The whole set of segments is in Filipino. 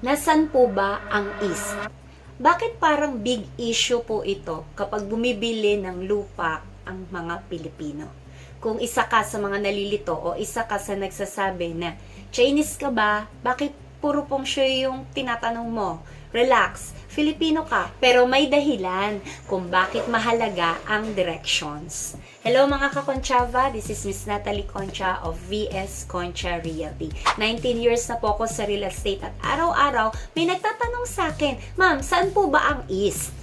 Nasaan po ba ang East? Bakit parang big issue po ito kapag bumibili ng lupa ang mga Pilipino? Kung isa ka sa mga nalilito o isa ka sa nagsasabi na Chinese ka ba? Bakit puro pong siya yung tinatanong mo? Relax, Filipino ka, pero may dahilan kung bakit mahalaga ang directions. Hello mga kakonchava, this is Miss Natalie Concha of VS Concha Realty. 19 years na po ako sa real estate at araw-araw may nagtatanong sa akin, Ma'am, saan po ba ang East?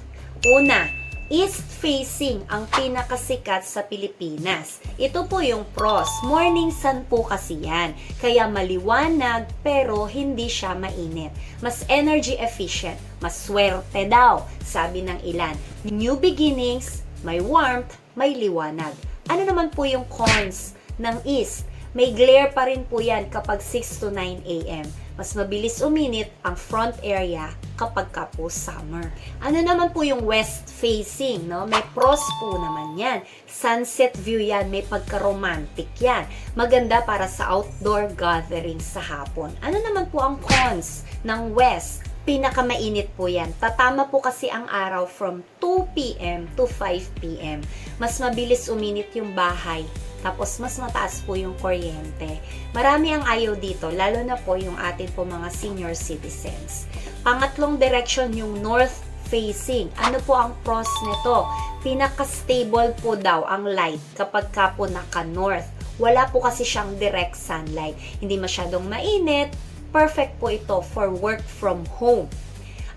Una, east facing ang pinakasikat sa Pilipinas. Ito po yung pros. Morning sun po kasi yan. Kaya maliwanag pero hindi siya mainit. Mas energy efficient. Mas swerte daw, sabi ng ilan. New beginnings, may warmth, may liwanag. Ano naman po yung cons ng east? May glare pa rin po yan kapag 6 to 9 a.m. Mas mabilis uminit ang front area kapag ka po summer. Ano naman po yung west facing, no? May pros po naman yan. Sunset view yan, may pagka-romantic yan. Maganda para sa outdoor gathering sa hapon. Ano naman po ang cons ng west? Pinakamainit po yan. Tatama po kasi ang araw from 2 p.m. to 5 p.m. Mas mabilis uminit yung bahay tapos mas mataas po yung kuryente. Marami ang ayaw dito, lalo na po yung atin po mga senior citizens. Pangatlong direction yung north facing. Ano po ang pros nito? Pinaka-stable po daw ang light kapag ka po naka-north. Wala po kasi siyang direct sunlight. Hindi masyadong mainit. Perfect po ito for work from home.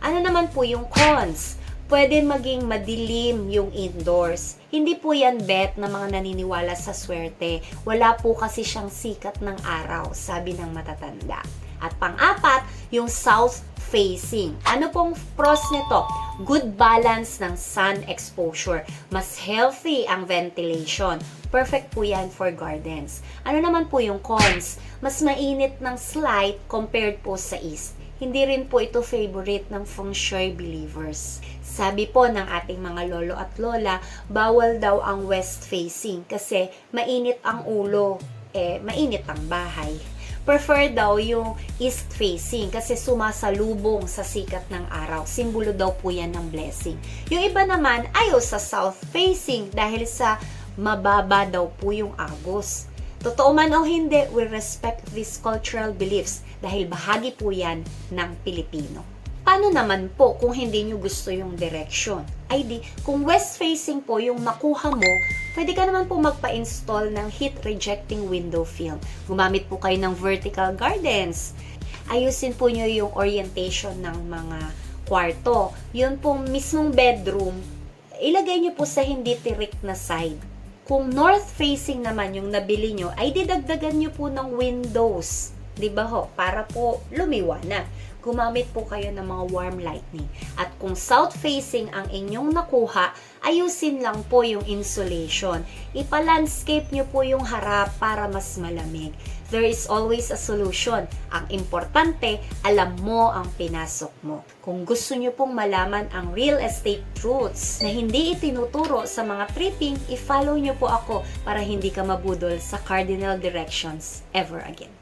Ano naman po yung cons? Pwede maging madilim yung indoors. Hindi po yan bet na mga naniniwala sa swerte. Wala po kasi siyang sikat ng araw, sabi ng matatanda. At pang-apat, yung south facing. Ano pong pros nito? Good balance ng sun exposure. Mas healthy ang ventilation. Perfect po yan for gardens. Ano naman po yung cons? Mas mainit ng slight compared po sa east. Hindi rin po ito favorite ng feng shui believers. Sabi po ng ating mga lolo at lola, bawal daw ang west facing kasi mainit ang ulo, eh mainit ang bahay. Prefer daw yung east facing kasi sumasalubong sa sikat ng araw. Simbolo daw po yan ng blessing. Yung iba naman ayaw sa south facing dahil sa mababa daw po yung agos. Totoo man o hindi, we respect these cultural beliefs dahil bahagi po yan ng Pilipino. Paano naman po kung hindi nyo gusto yung direction? Ay di, kung west facing po yung makuha mo, pwede ka naman po magpa-install ng heat rejecting window film. Gumamit po kayo ng vertical gardens. Ayusin po nyo yung orientation ng mga kwarto. Yun pong mismong bedroom, ilagay nyo po sa hindi tirik na side. Kung north facing naman yung nabili nyo, ay didagdagan nyo po ng windows. 'Di ba ho? Para po lumiwanag. Gumamit po kayo ng mga warm lighting. At kung south facing ang inyong nakuha, ayusin lang po yung insulation. Ipa-landscape nyo po yung harap para mas malamig. There is always a solution. Ang importante, alam mo ang pinasok mo. Kung gusto nyo pong malaman ang real estate truths na hindi itinuturo sa mga tripping, i-follow nyo po ako para hindi ka mabudol sa cardinal directions ever again.